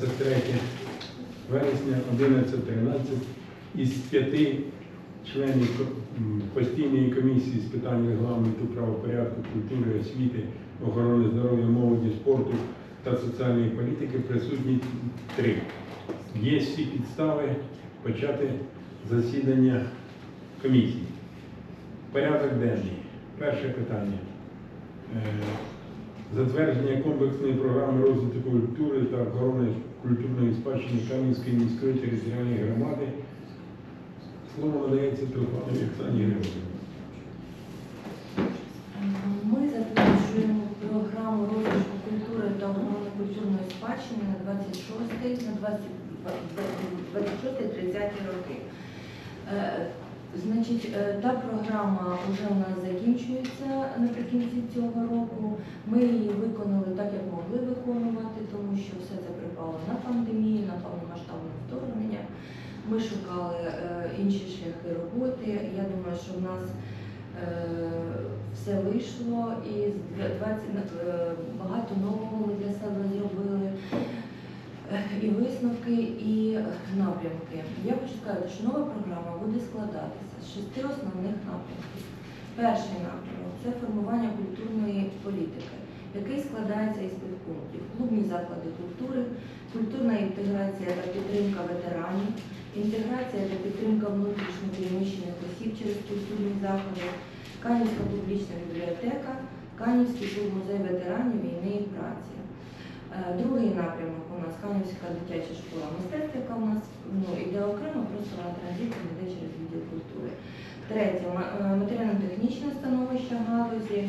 23 вересня 11.13 із п'яти членів постійної комісії з питань регламенту, правопорядку, культури, освіти, охорони здоров'я, молоді, спорту та соціальної політики присутні три. Є всі підстави почати засідання комісії. Порядок денний. Перше питання. Е, Затвердження комплексної програми розвитку культури та охорони культурної спадщини Кам'янської міської територіальної громади. Слово надається Труханові Оксані Григорівні. Ми затверджуємо програму розвитку культури та охорони культурної спадщини на 26 на 26-30 роки. Значить, е, та програма вже у нас закінчується наприкінці цього року. Ми її виконали так, як могли виконувати, тому що все це припало на пандемію, на повномасштабне вторгнення. Ми шукали е, інші шляхи роботи. Я думаю, що в нас е, все вийшло і з дві- 20, багато нового ми для себе зробили. Е, І висновки, і напрямки. Я хочу сказати, що нова програма буде складатися з шести основних напрямків. Перший напрямок це формування культурної політики, який складається із підпунктів: клубні заклади культури, культурна інтеграція та підтримка ветеранів, інтеграція та підтримка внутрішньо переміщених осіб через культурні заходи, Канівська публічна бібліотека, Канівський клуб музей ветеранів війни і праці. Е, Другий напрямок у нас Канівська дитяча школа мистецтв, яка у нас ну, іде окремо, просто на транзиті йде через відділ культури. Третє е, матеріально-технічне становище галузі,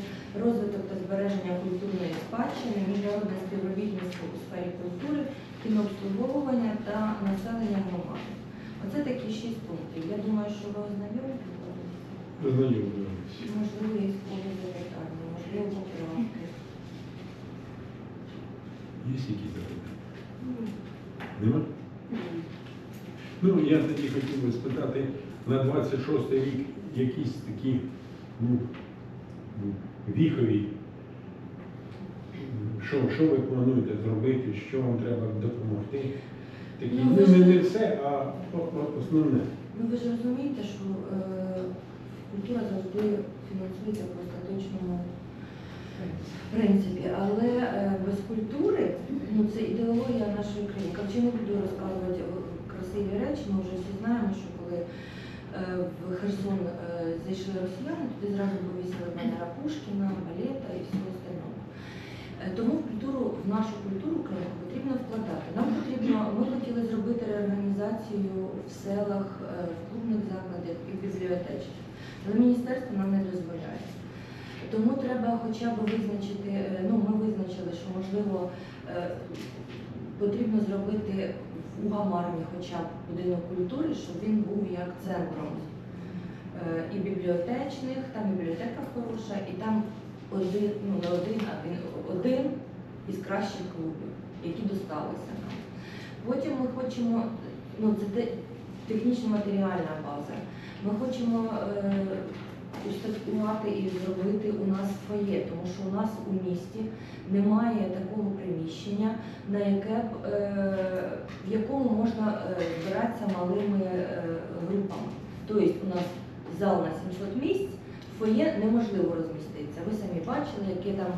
розвиток та збереження культурної спадщини, міжнародне співробітництво у сфері культури, кінообслуговування та населення громади. Оце такі шість пунктів. Я думаю, що ви ознайомі можливо, є сходи запитання, можливо, поправки. Є якісь запитання? Нема? Ну, я тоді хотів би спитати на 26 рік якісь такі ну, віхові. Що, що ви плануєте зробити, що вам треба допомогти? Такі, Ну, ви не, ж- не все, а основне. Ну ви ж розумієте, що е, культура завжди фінансується по остаточному принципі, але е, без культури ну це ідеологія нашої країни. Короче, не буду розказувати красиві речі. Ми вже всі знаємо, що коли е, в Херсон е, зайшли росіяни, туди зразу повісили банера Пушкіна, балета і всього остального. Тому в культуру, в нашу культуру Криму потрібно вкладати. Нам потрібно, ми хотіли зробити реорганізацію в селах, в клубних закладах і в бібліотечних. Але міністерство нам не дозволяє. Тому треба хоча б визначити, е, ну ми визначили, що можливо е, потрібно зробити в Угамарні хоча б будинок культури, щоб він був як центром е, і бібліотечних, там бібліотека хороша, і там один, ну не один, а він один із кращих клубів, які досталися нам. Потім ми хочемо, ну це технічно-матеріальна база. Ми хочемо устаткувати і зробити у нас фоє, тому що у нас у місті немає такого приміщення, на яке е, в якому можна е, збиратися малими е, групами. Тобто у нас зал на 700 місць, фоє неможливо розміститися. Ви самі бачили, які там,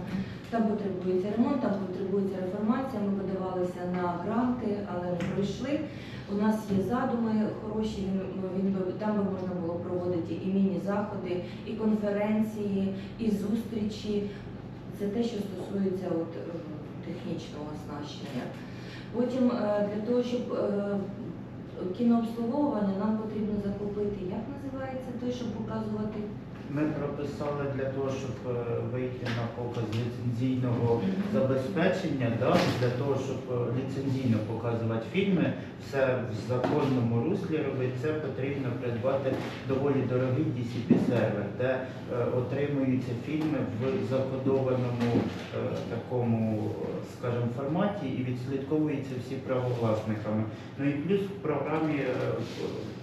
там потребується ремонт, там потребується реформація. Ми подавалися на гранти, але не пройшли. У нас є задуми хороші, він, там би можна було проводити і міні-заходи, і конференції, і зустрічі. Це те, що стосується от, е, технічного оснащення. Потім е, для того, щоб е, кінообслуговування, нам потрібно закупити, як називається той, щоб показувати Ми прописали для того, щоб е, вийти на показ ліцензійного забезпечення, для того, щоб е, ліцензійно показувати фільми, все в законному руслі робити, це потрібно придбати доволі дорогий DCP-сервер, де е, отримуються фільми в закодованому такому, скажімо, форматі і відслідковуються всі правовласниками. Ну і плюс в програмі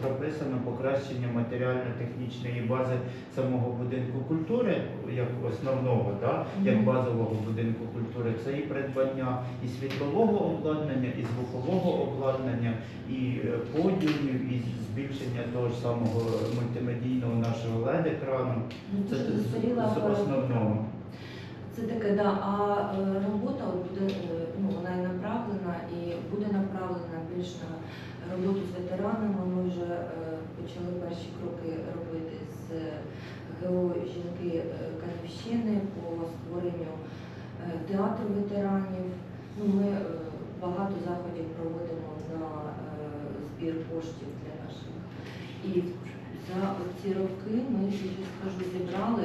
прописано покращення матеріально-технічної бази самого будинку культури, як основного, да, як базового будинку культури. Це і придбання і світлового обладнання, і звукового обладнання, і е, подіумів, і збільшення того ж самого мультимедійного нашого LED-екрану. Ну, Це з, основного. Це таке, да. А е, робота от буде, е, ну, вона і направлена і буде направлена більш на роботу з ветеранами. Ми вже почали перші кроки робити з ГО жінки е, по створенню е, театру ветеранів. Ну, ми е, багато заходів проводимо на збір коштів для наших. І за ці роки ми я скажу зібрали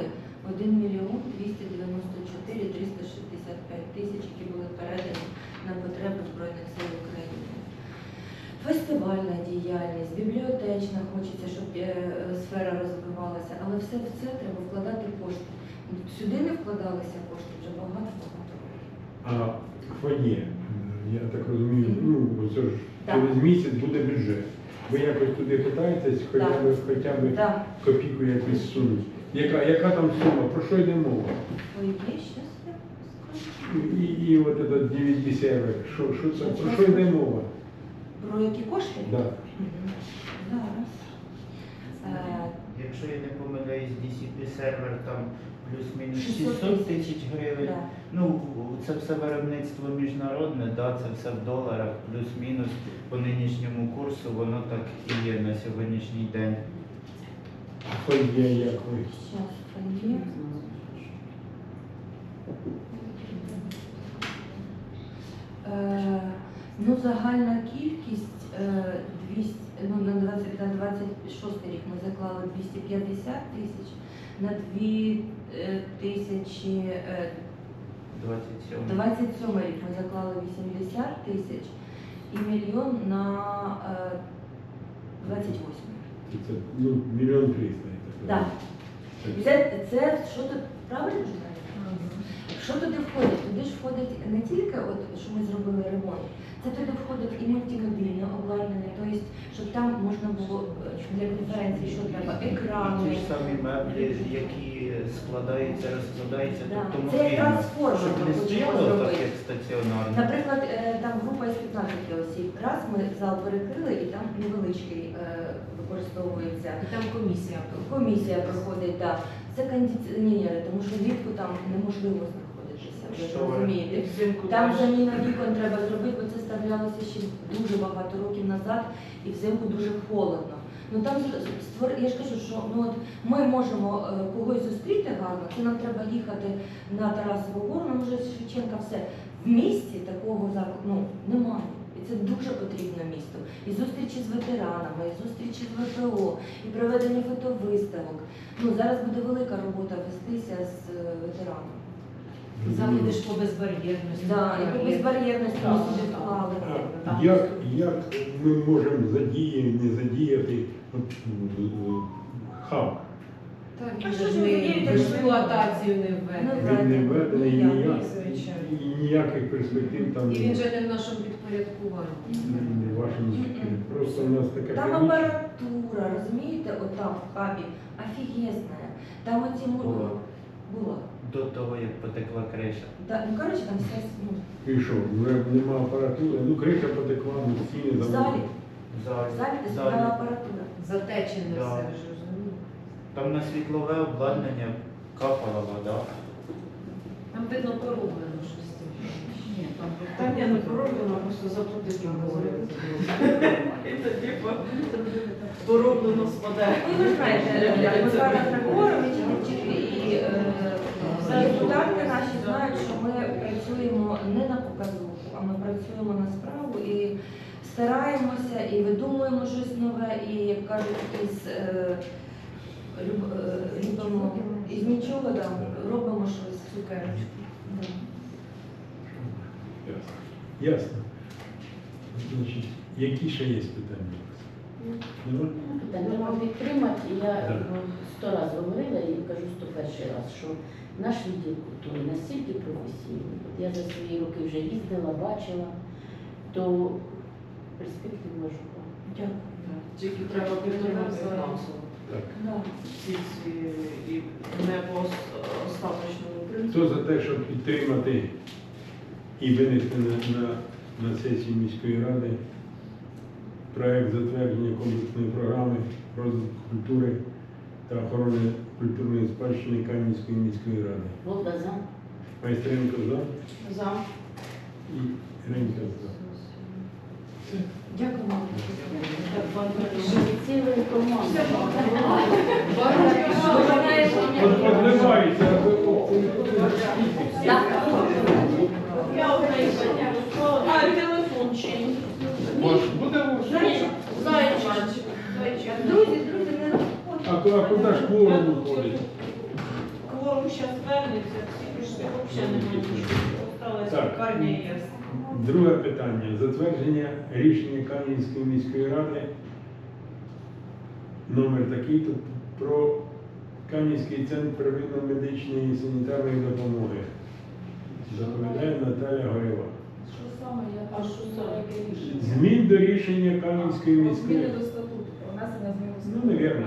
1 мільйон 294 365 тисяч, які були передані на потреби Збройних сил України. Фестивальна діяльність, бібліотечна, хочеться, щоб е, сфера розвивалася, але все в це треба вкладати кошти. Сюди не вкладалися кошти вже багато-багато років. А фоє, я так розумію, ну це ж Так. через місяць буде бюджет. Ви якось туди питаєтесь, хоча б хоча б Так, копійку якусь сунуть. Яка, яка там сума? Про що йде мова? ой, є, скажу. І, і от этот DVD сервер, що, що це? Про що йде мова? Про які кошти? Да. Зараз. Е, Якщо я не помиляюсь, DCP-сервер там плюс-мінус 600 600 тисяч гривень. да. Ну, це все виробництво міжнародне, да, це все в доларах, плюс-мінус по нинішньому курсу, воно так і є на сьогоднішній день. А фоє як ви? Щас. Е, Ну, загальна кількість е, 200, ну, на 20, на 26 рік ми заклали 250 тисяч, на 2 е, тисячі, е, 27. 27 рік ми заклали 80 тисяч і мільйон на е, 28. Це ну, мільйон триста. Так. Це, це що тут правильно ж? Що туди входить? Туди ж входить не тільки, от, що ми зробили ремонт, це туди входить і мультимедійне обладнання, тобто, щоб там можна було е, для конференції, що треба, Ті екрани. ж самі меблі, які складаються, розкладаються, Да. тобто Це як трансформер щоб не стояло так, зробити. як стаціонарно. Наприклад, е, там група із 15 осіб. Раз ми зал перекрили і там невеличкий е, використовується. І там комісія. Комісія проходить, так. Це кондиціонери, тому що влітку там неможливо. Ви розумієте. Там заміна вікон треба зробити, бо це ставлялося ще дуже багато років назад і взимку дуже холодно. Ну там створ... я ж кажу, що ну от ми можемо е, когось зустріти гарно, це нам треба їхати на Тарасову гору, нам вже Шевченка все. В місті такого ну, немає. І це дуже потрібно місту. І зустрічі з ветеранами, і зустрічі з ВПО, і проведення фотовиставок. Ну зараз буде велика робота вестися з е, ветеранами. Заходи ж по безбар'єрності. Да, і по безбар'єрності ми сюди вклали. Так. Як, як ми можемо задіяти, не задіяти от, е, хаб? Так, А що ж ви в експлуатацію не Ну. Він не введений Ніяк, ніяк, звичайно. і ніяких перспектив там І він же не в нашому підпорядкуванні. не в вашому житті. Просто у нас таке Там приміщення. апаратура, розумієте, от там в хабі, офігезна. Там оці му- Була. Була. До того, як потекла криша. Да, ну, коротше, там все, ну, І що, вже нема апаратури, ну криша потекла, ну стіни в залі, замовили. В залі. в залі де стояла апаратура. Затечене Да. все, ж розумієте. Там на світлове обладнання капала вода. Там видно пороблено щось. Ні, там Та ні, не пороблено, просто заплатити говорити. І тоді по- пороблено спаде. Ну, ви знаєте, Михайло Григорович і е, депутатки наші знають, що ми працюємо не на показуху, а ми працюємо на справу і стараємося, і видумуємо щось нове, і як кажуть, із е, люб- е, любимо із нічого да, робимо щось цукерочку. Да. Ясно. Ясно. Значить, які ще є питання? Нема? Питання треба підтримати. Я Так. ну, сто разів говорила і кажу сто перший раз, що наш відділ культури настільки професійний. От я за свої роки вже їздила, бачила, то перспективу шукала. Дякую. Тільки треба підтримати фінансово. Так. Да. Всі ці і не по остаточному принципу. Хто за те, щоб підтримати і винести на, на, на сесію міської ради проект затвердження комплексної програми розвитку культури та охорони культурної спадщини Кам'янської міської ради? Вовка за. Майстренко за За. і Ренька за. Дякую. Так, командою. От- Подливається, а ви- о, Я українська. А, телефон чи? Ваш буде Ні, Зайчик. Зайчик. Друзі, друзі, не А, ку- а куди ж кворум виходить? Кворум зараз вернеться, всі прийшли, взагалі немає нічого. Осталась Так. лікарня і є. Друге питання. Затвердження рішення Кам'янської міської ради номер такий-то про Кам'янський центр первинно-медичної і санітарної допомоги. Доповідає Наталя Горева. Що саме я А що саме? Змін до рішення Кам'янської міської Зміни до статуту, про внесення змін до Ну, статуту. навірно.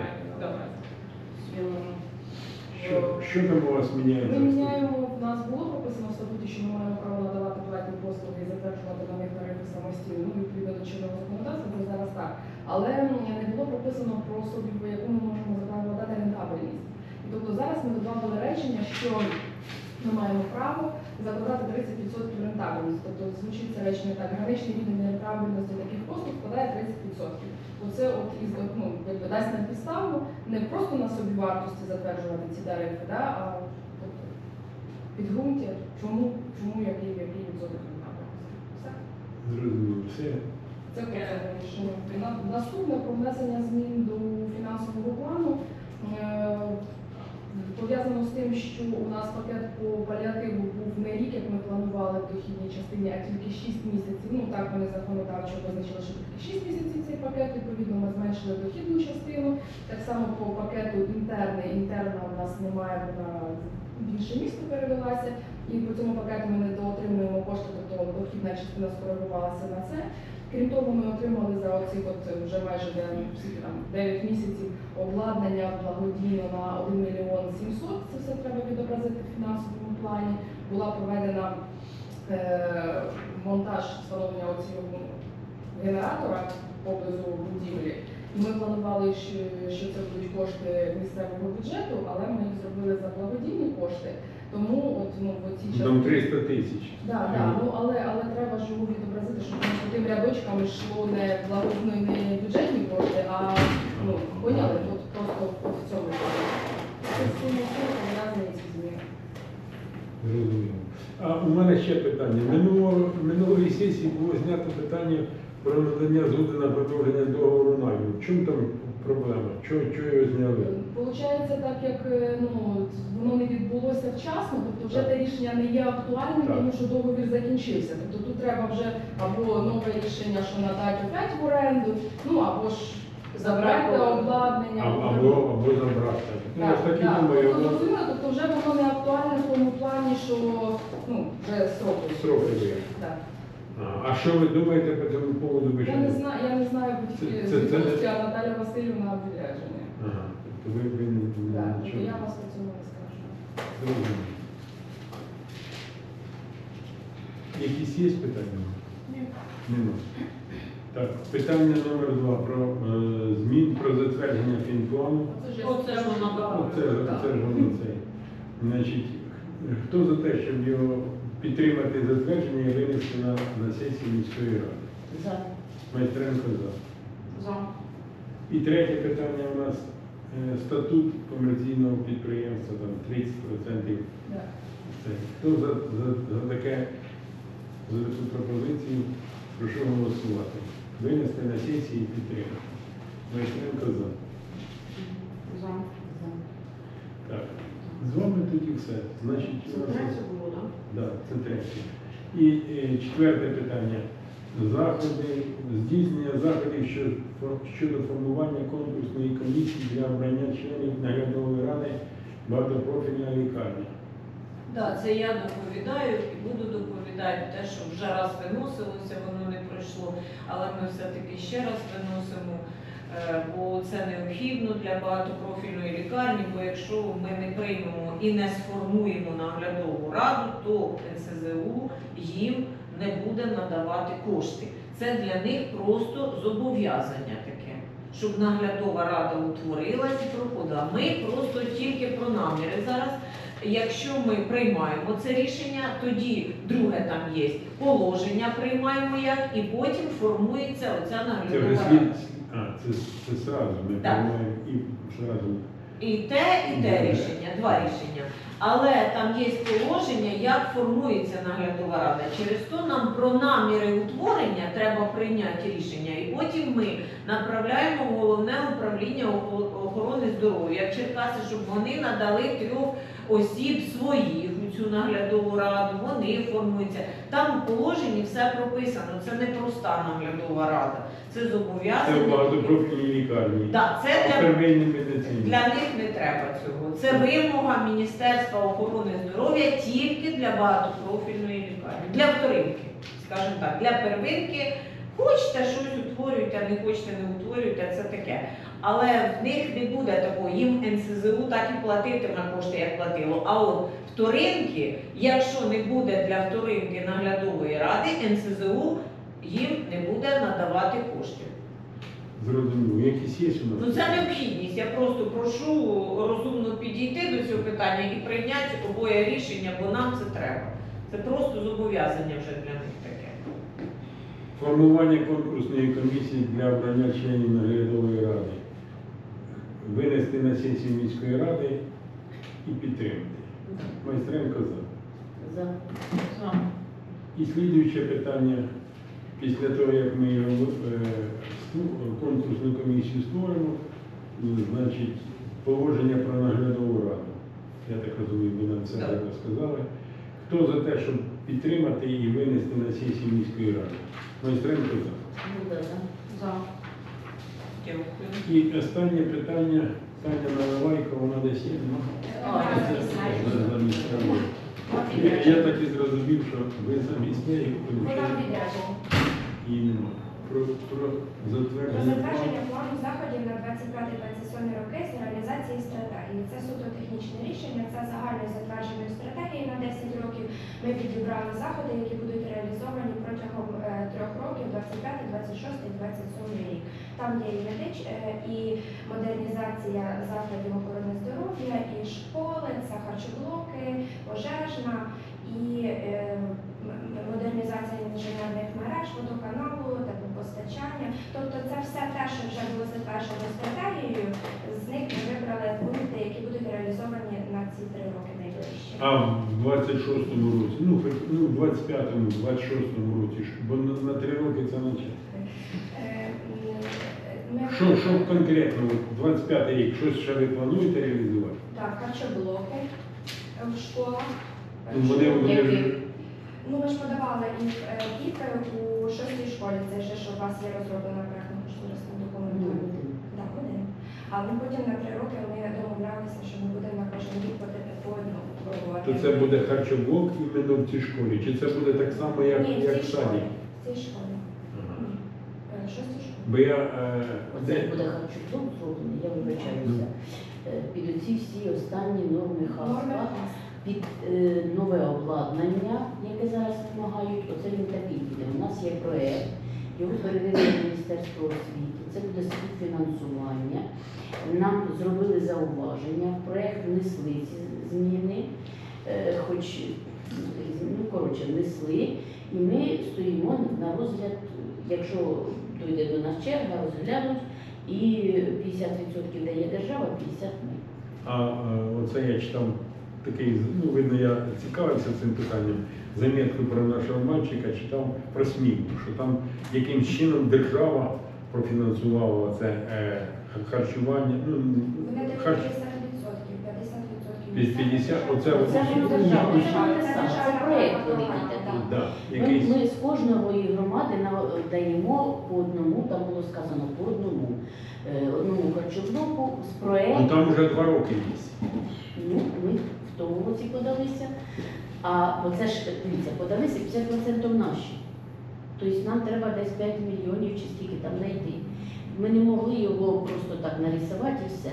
Що, там у вас міняється? Ми міняємо, в нас було прописано в статуті, що ми маємо право надавати платні послуги і затверджувати на них тарифи самостійно, ну, відповідно до чинного законодавства, це зараз так. Але не було прописано про особі, по яку ми можемо закладати рентабельність. Тобто зараз ми додали речення, що ми маємо право закладати 30% рентабельності. Тобто звучить це речення так, граничний рівень рентабельності таких послуг складає 30%. Оце от із ну, якби дасть нам підставу не просто на собі вартості затверджувати ці тарифи, да, а тобто, підґрунтя, чому, чому який, який відсоток рентабельності. Все. Зрозуміло. Все. Це рішення. На- Наступне про внесення змін до фінансового плану. Е, Пов'язано з тим, що у нас пакет по паліативу був не рік, як ми планували в дохідній частині, а тільки 6 місяців. Ну так вони законодавчо визначили, що тільки 6 місяців цей пакет. Відповідно, ми зменшили дохідну частину. Так само по пакету інтерний. Інтерна у нас немає, вона в інше місто перевелася. І по цьому пакету ми не доотримуємо кошти, тобто дохідна частина скоригувалася на це. Крім того, ми отримали за оці от вже майже там 9 місяців обладнання благодійно на 1 мільйон 700. Це все треба відобразити в фінансовому плані. Була проведена монтаж встановлення оцього генератора поблизу будівлі. І Ми планували, що, це будуть кошти місцевого бюджету, але ми їх зробили за благодійні кошти. Тому от ну в цій Там 300 тисяч. Да, да, ну але але треба ж відобразити, щоб тим рядочкам йшло не благодійно не бюджетні кошти, а ну поняли, от просто от в цьому. Це сума сума пов'язані ці зміни. Зрозуміло. А у мене ще питання. Минулого, минулої сесії було знято питання про надання згоди на продовження договору найму. В чому там проблема? Чого, чого його зняли? Получається, так як е, ну воно не відбулося вчасно, тобто вже те рішення не є актуальним, Так. тому що договір закінчився. Тобто тут треба вже або нове рішення, що надати опять в оренду, ну або ж забрати обладнання. Або, або забрати. Ну, я ж так і так. думаю, Тобто, воно зрозуміло, тобто вже воно не актуальне в тому плані, що ну, вже строки. строки є. Так. А, а що ви думаєте по цьому поводу? Я не знаю, я не знаю бо тільки Це- це- це відомості, а Наталя Васильівна відрядження. Ага, тобто ви, ви не- Так, не- тобто нічого. я вас по цьому не скажу. Зрозуміло. Якісь є питання? Ні. Нема. Так, питання номер два про е, змін про затвердження фінплану. Оце ж я Оце ж воно. Оце, ж воно це. Значить, хто за те, щоб його підтримати затвердження і винести на, на сесію міської ради? За. Майстренко за. За. І третє питання у нас е, статут комерційного підприємства, там 30%. Да. Це. Хто за, за, за таке за таку пропозицію, прошу голосувати. Винести на сесії і підтримати. Майстренко за. За. За. З вами тоді все. Значить, Це у нас- третє було, так? Да, це третє. І е, четверте питання. Заходи, здійснення заходів щодо, щодо формування конкурсної комісії для обрання членів наглядової ради багатопрофільної лікарні. Так, це я доповідаю і буду доповідати те, що вже раз виносилося, воно не пройшло, але ми все-таки ще раз виносимо, е, бо це необхідно для багатопрофільної лікарні, бо якщо ми не приймемо і не сформуємо наглядову раду, то НСЗУ їм не буде надавати кошти. Це для них просто зобов'язання таке, щоб наглядова рада утворилась і проходила. Ми просто тільки про наміри зараз. Якщо ми приймаємо це рішення, тоді друге там є положення приймаємо як, і потім формується оця Це наглядова рада. А, це, це сразу. Ми Так. приймаємо і сразу. І те, і те рішення, два рішення. Але там є положення, як формується наглядова рада. Через то нам про наміри утворення треба прийняти рішення, і потім ми направляємо в головне управління охорони здоров'я в Черкаси, щоб вони надали трьох осіб своїх цю наглядову раду. Вони формуються. Там в положенні все прописано. Це не проста наглядова рада, це Це в зобов'язання. багатопрофільній лікарні. Так, це для медицині. для них не треба цього. Це вимога Міністерства охорони здоров'я тільки для багатопрофільної лікарні, для вторинки, скажімо так, для первинки. Хочете щось утворюйте, не хочете не утворюйте, це таке. Але в них не буде такого, їм НСЗУ так і платитиме кошти, як платило. А от вторинки, якщо не буде для вторинки наглядової ради, НСЗУ їм не буде надавати коштів. Зрозуміло. Якісь є у нас? Ну це необхідність. Я просто прошу розумно підійти до цього питання і прийняти обоє рішення, бо нам це треба. Це просто зобов'язання вже для них таке. Формування конкурсної комісії для обрання членів наглядової ради. Винести на сесію міської ради і підтримати. Майстренко за. За. І слідуюче питання, після того, як ми його, е, конкурсну комісію створимо, ну, значить, положення про наглядову раду. Я так розумію, ви нам це Так. сказали. Хто за те, щоб підтримати і винести на сесію міської ради? Майстренко за. Ну, да, да. За. Дякую. І останнє питання, Таня Наливайко, вона десь є. ну, Я, я так і зрозумів, що ви замість неї і нема. Про, про затвердження. плану заходів на 25-27 роки з реалізації стратегії. Це суто технічне рішення, це загальної затвердженої стратегії на 10 років. Ми підібрали заходи, які будуть реалізовані протягом е, трьох років 25, 26, і 27 рік. Там є і медич, е, і модернізація закладів охорони здоров'я, і школи, це харчоблоки, пожежна, і е, модернізація інженерних мереж, водоканалу, теплопостачання. Тобто це все те, що вже було затверджено стратегією, з них ми вибрали пункти, які будуть реалізовані на ці три роки. А в 26-му році, ну, хоч- ну в 25-му, 26-му році, бо на, на три роки це наче. Е, ми- Що, що конкретно, от 25-й рік, щось ще ви плануєте реалізувати? Так, харчоблоки в школах. Ну, вони, вони ж, Ну, ми ж подавали їх е, діти у шостій школі. Це вже що у вас є розроблена проєктна кошторисна Ну, документація. Так, один. Але потім на три роки ми домовлялися, що ми будемо на кожен рік по по одному пробувати. то це буде харчоблок іменно в цій школі, чи це буде так само, як, Ні, в як цій в школі. саді? В цій школі. Е, в шостій школі. Бо я е, Оце де- буде харчоблок зроблений, я вибачаюся. Е, Під оці всі останні норми Норми класу. під е, нове обладнання, яке зараз вимагають, оце він такий буде. У нас є проєкт, його перевірили Міністерство освіти, це буде співфінансування. Нам зробили зауваження, в проєкт внесли ці зміни, е, хоч ну, коротше, внесли, і ми стоїмо на розгляд, якщо дойде до нас черга, розглянуть, і 50% дає держава, 50% ми. А е, оце я читав такий, ну видно, я цікавився цим питанням. Замітку про нашого мальчика читав про смівку, що там якимсь чином держава профінансувала це е, харчування. Ну, дають 50%, харч... 50% 50, оце от- Це не це проєкт. Да, Ми, якийсь. ми з кожної громади на- даємо по одному, там було сказано по одному, е, одному харчоблоку з Ну проєкту. там вже два роки є. Ну, ми тому році подалися. А оце ж дивіться, подалися 50% наші. Тобто нам треба десь 5 мільйонів чи скільки там знайти. Ми не могли його просто так нарисувати і все.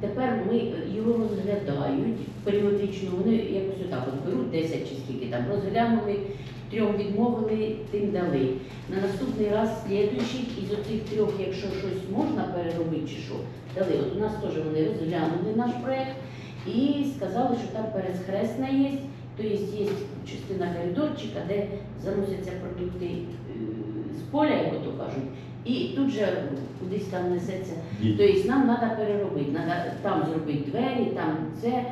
Тепер ми його розглядають періодично, вони якось отак от беруть 10 чи скільки там, розглянули, трьом відмовили, тим дали. На наступний раз слідуючий із оцих трьох, якщо щось можна переробити чи що, дали. От у нас теж вони розглянули наш проєкт і сказали, що там пересхресна є, тобто є частина коридорчика, де заносяться продукти е, з поля, як ото кажуть, і тут же кудись там несеться Тобто нам треба переробити, треба там зробити двері, там це.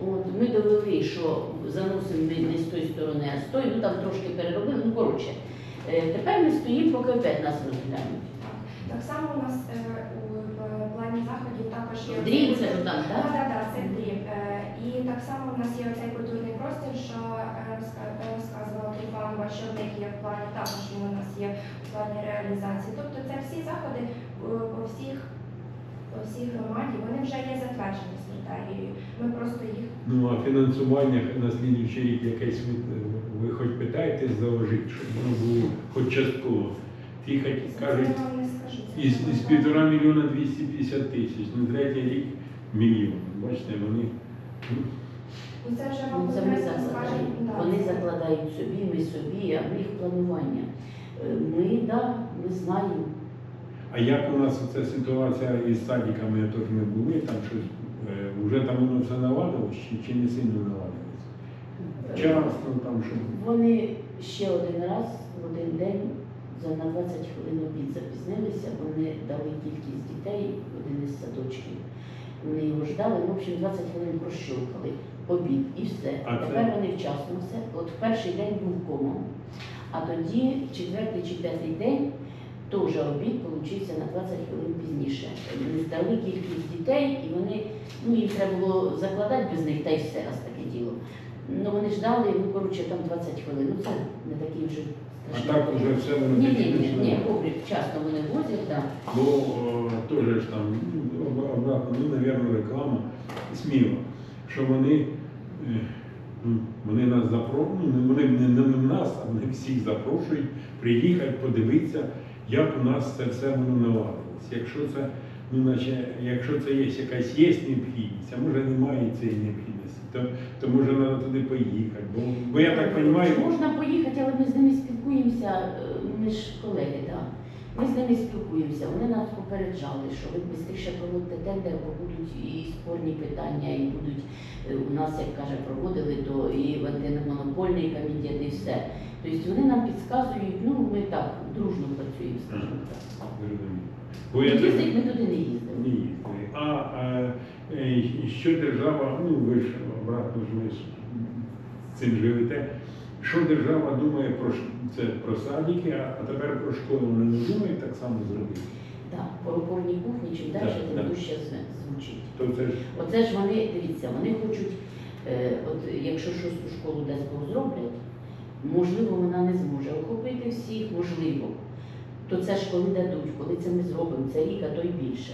От ми довели, що заносимо ми не з тої сторони, а з тої, ну там трошки переробили. Ну коротше, Е, тепер ми стоїмо, поки опять нас розглянуть. Так само у нас е, у в плані заходів також є Дрім це ж там, Так, так? так, так, так само у нас є оцей культурний простір, що е, е, розказувала Трифанова, що в них є в плані, також він у нас є в плані реалізації. Тобто це всі заходи е, по всіх, по всій громаді, вони вже є затверджені стратегією. Ми просто їх Ну а фінансування на слідуючий рік якесь ви, ви хоч питаєтесь заложити, щоб воно було хоч частково. Ті хоч кажуть, я вам не скажу. це із, із півтора мільйона 250 тисяч, ну третій рік мільйон. Бачите, вони ну, Ну, Це вже Ну, вам це ми закладаємо. Вони закладають собі, ми собі, а в них планування. Е, Ми, да, ми знаємо. А як у нас ця ситуація із садиками, я теж ми були, там щось е, вже там воно все наладилось чи, чи не сильно наладилось? Вчасно там що. Вони ще один раз в один день за на 20 хвилин обід запізнилися. Вони дали кількість дітей один із садочків. Вони його ждали. В общем, 20 хвилин прощовкали обід і все. А це- Тепер вони вчасно все. От перший день був комом, а тоді четвертий чи п'ятий день. Теж обід получився на 20 хвилин пізніше. Вони здали кількість дітей, і вони, ну їм треба було закладати без них, та й все раз таке діло. Ну вони ждали, ну коротше, там 20 хвилин. Ну це не такі вже А так уже все воно Ні, ні, ні, ні, погріб вчасно вони возять, так. Бо теж ж там ну, обратно, ну, навірно, реклама сміло, що вони, е, ну, вони нас запрошують, вони не, не нас, а вони всіх запрошують приїхати, подивитися, як у нас це все воно наладилось. Якщо це, ну, наче, якщо це є якась є необхідність, а може немає цієї необхідності, то, то може треба туди поїхати. Бо, бо я так розумію, Можна поїхати, але ми з ними спілкуємося, е, ми ж колеги, так. Ми з ними спілкуємося, вони нас попереджали, що ви швидше проводите тендер, бо будуть і спорні питання, і будуть е, у нас, як каже, проводили, то і в антимонопольний комітет, і все. Тобто вони нам підказують, ну ми так дружно працюємо, скажімо так. зрозуміло. Бо я Їздить ми туди не їздимо. Ні, їздили. А е, е, що держава, ну ви ж обратно ж ви ж цим живете. Що держава думає про це про садики, а, а тепер про школу не думають так само зробити. Так, по опорній кухні, чим далі, тим дужче звучить. То це ж Оце ж вони, дивіться, вони хочуть, е, от якщо шосту школу десь зроблять, можливо, вона не зможе охопити всіх, можливо. То це ж коли дадуть, коли це ми зробимо, це рік, а то й більше.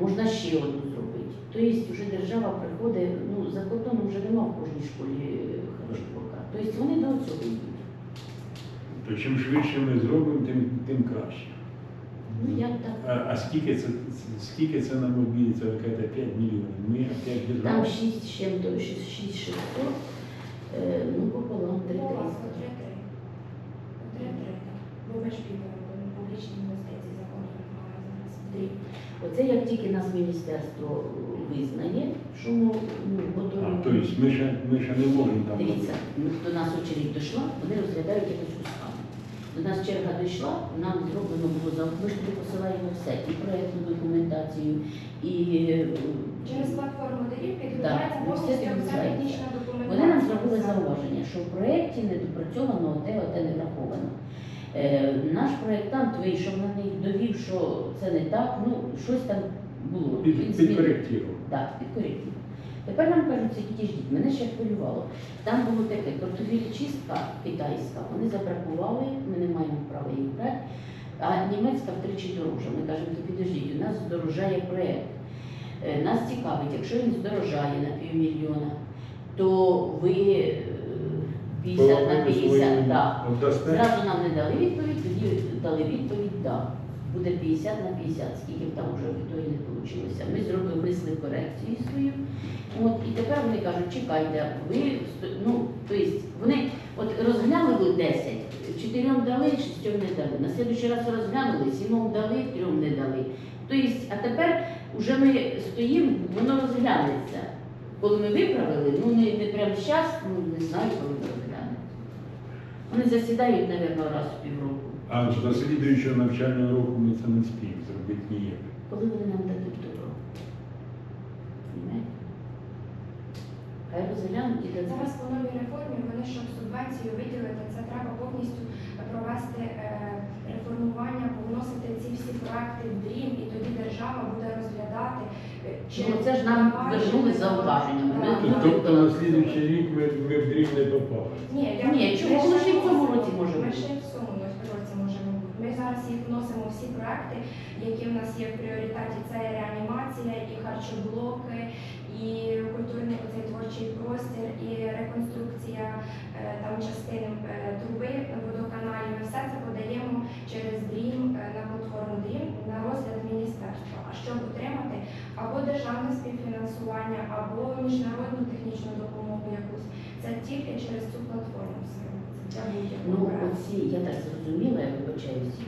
Можна ще одну зробити. Тобто вже держава приходить, ну за кордоном вже нема в кожній школі е, харчоблока. Тобто вони до цього йдуть. то чим швидше ми зробимо, тим, тим краще. Ну як так? А, а скільки це скільки це нам обійдеться, ви кажете, 5 мільйонів. Ми опять Там держава. 6 з чим-то, 6 600, е, ну пополам 3 Ну, 300. власне, три-три. Три-три, так. Бо ми ж підемо Оце як тільки нас міністерство визнає, що ми ну, готові. А, тобто ми ще, ми ще не можемо там. Дивіться, ну, до нас очередь дійшла, вони розглядають якось кусками. До нас черга дійшла, нам зроблено було за ми ж тобі посилаємо все, і проєктну документацію, і Через платформу доріг підготується повністю вся технічна документація. вони нам зробили зауваження, що в проєкті не допрацьовано оте, оте не враховано. Е, наш проєктант вийшов на них, довів, що це не так, ну щось там було. Під, Він змінив. Так, під коректив. Тепер нам кажуть, це підійдіть, мене ще хвилювало. Там було таке, картофілічистка китайська, вони забракували, ми не маємо права її брати, а німецька втричі дорожча. Ми кажемо, то підождіть, у нас здорожає проєкт. Е, Нас цікавить, якщо він здорожає на півмільйона, то ви 50 на Половину 50, свою да. віддасте? Зразу нам не дали відповідь, тоді дали відповідь, да. Буде 50 на 50, скільки б там вже в ітогі не вийшло. Ми зробили, внесли корекцію свою. От, і тепер вони кажуть, чекайте, ви, ну, тобто вони от розглянули 10, чотирьом дали, шістьом не дали. На слідуючий раз розглянули, сімом дали, трьом не дали. Тобто, а тепер вже ми стоїмо, воно розглянеться. Коли ми виправили, ну не, не прямо зараз, ну не знаю, коли ми розглянеться. Вони засідають, мабуть, раз в півроку. А до слідуючого навчального року ми це не спіємо зробити ніяк. Коли вони нам дадуть добро? Хай розглянуть і дадуть. Зараз по новій реформі вони, щоб субвенцію виділити, це треба повністю провести е, реформування, повносити ці всі проекти в дрім, і тоді держава буде розглядати. е, чи Ну, це ж нам вернули зауваженнями. Ну, Тобто на слідуючий рік ми, ми в дріб не попали. Ні, я Ні, чому? ми ще в цьому році може Ми бути. ще в цьому році можемо бути. Ми зараз їх вносимо всі проекти, які в нас є в пріоритеті. Це і реанімація, і харчоблоки, і культурний оцей творчий простір, і реконструкція е, там частини е, труби водоканалів. Ми все це подаємо через дрім е, на платформу дрім на розгляд міністерства. А щоб отримати або державне співфінансування, або міжнародну технічну допомогу якусь. Це тільки через цю платформу Ну, оці, я так зрозуміла, я вибачаюсь,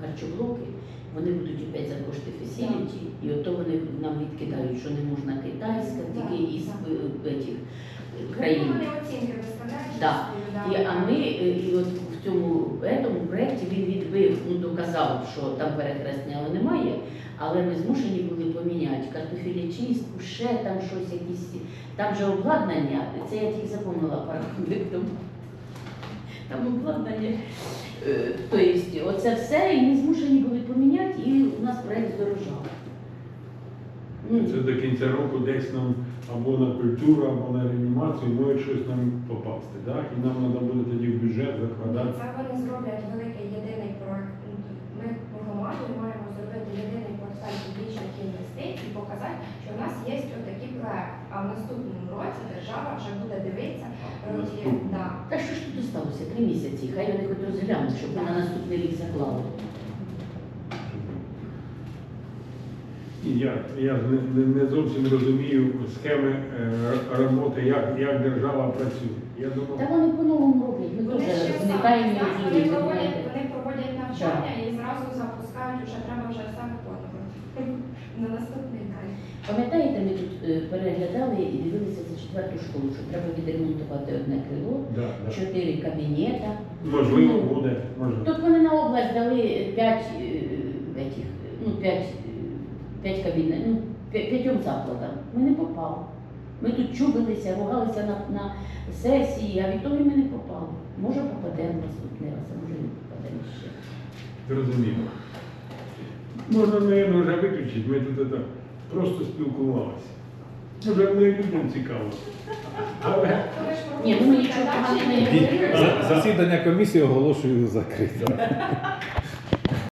харчоблоки, вони будуть опять за кошти фесіліті, і ото вони нам відкидають, що не можна китайська, тільки із так. е, е, країн. Ну, вони оцінки виставляють. Да. І, а ми е, і от в цьому етому проєкті він відбив, ну доказав, що там перехрестня немає, але ми змушені були поміняти картофілячистку, ще там щось якісь, там же обладнання, це я тільки запомнила пару Там обладнання. Тобто, оце все, і ми змушені були поміняти, і у нас проєкт здорожав. Ну, Це до кінця року десь нам або на культуру, або на реанімацію може щось нам попасти. Да? І нам треба буде тоді в бюджет закладати. Це вони зроблять великий єдиний проект. Ну, Ми громадою маємо зробити єдиний портфель публічних інвестицій, і показати, що в нас є отакий проект. А в наступному році держава вже буде дивитися. А, е, да. Та що ж тут сталося? Три місяці. Хай вони хоч розглянуть, щоб ми на наступний рік заклали. Я, я не, не, не зовсім розумію схеми е, роботи, як, як держава працює. Я Та думав, вони по-новому роблять. Ми Вони теж ще так, вони проводять, вони проводять навчання і зразу запускають, вже треба вже все виконувати на наступний день. Пам'ятаєте, ми тут е, переглядали і дивилися за четверту школу, що треба відремонтувати одне крило, да, да. чотири кабінета. можливо буде, можливо. Тут вони на область дали п'ять е, ну, е, п'ять кабінетів, ну, п'ятьом закладам. Ми не попали. Ми тут чубилися, ругалися на, на сесії, а від того ми не попали. Може попадемо наступний раз, а може не попадемо ще. Зрозуміло. Можна, мабуть, вже виключити, ми тут просто спілкувалися. Вже не людям цікаво. Але Ні, ну, ми нічого поганого не говорили. Засідання комісії оголошую закритим.